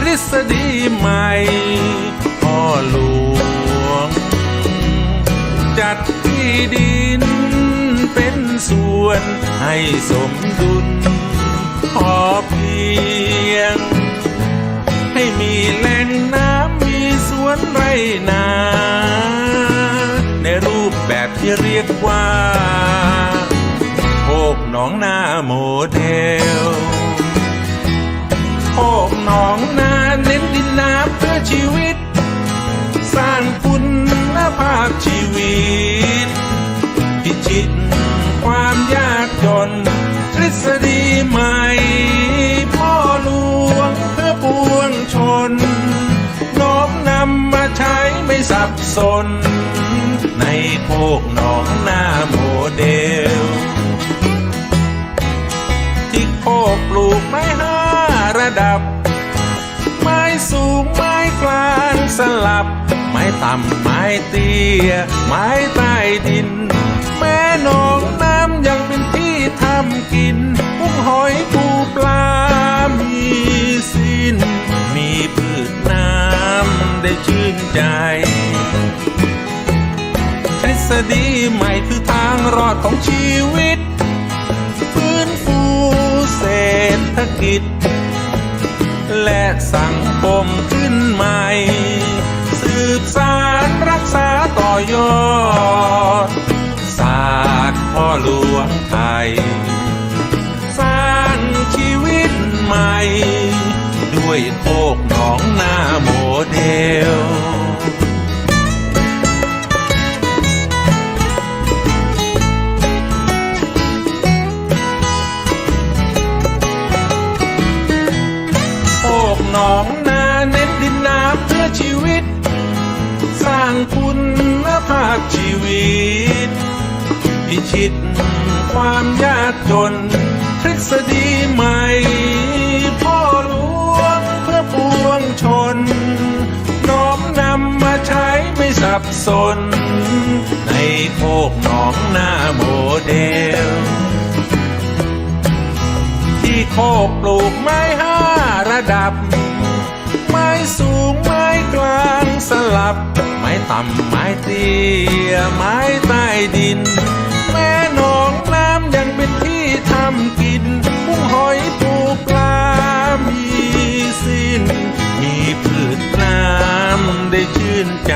ทฤษฎีใหม่พ่อหลวง จัดที่ดินเป็นส่วนให้สมดุล พอเพียง ให้มีแหล่งน้ำมีสวนไรนา ในรูปแบบที่เรียกว่าโคกหนองนาโมเดล ชีวิต สร้างคุณภาพชีวิต พิชิตความยากจน ทฤษฎีใหม่ พ่อหลวงเพื่อปวงชน น้อมนำมาใช้ไม่สับสน ในโคกหนองหน้าโมเดล ที่โคกปลูกไม้ห้าระดับ ต่ำไม้เตี้ย ไม้ใต้ดิน แม่หนองน้ำยังเป็นที่ทำกินกุ้งหอยปูปลา มีสิ้น มีพืชน้ำได้ชื่นใจทฤษฎีใหม่คือทางรอดของชีวิต ฟื้นฟูเศรษฐกิจ และสังคมขึ้นใหม่ สืบสารรักษาต่อยอด คุณภาพชีวิต พิชิตความยากจน ทฤษฎีใหม่ พ่อหลวงเพื่อปวงชน น้อมนำมาใช้ไม่สับสน ในโคกหนองนาโมเดล ต่ำไม้เตี้ยไม้ใต้ดิน แม่หนองน้ำยังเป็นที่ทำกินกุ้งหอยปูปลา มีสิ้น มีพืชน้ำได้ชื่นใจ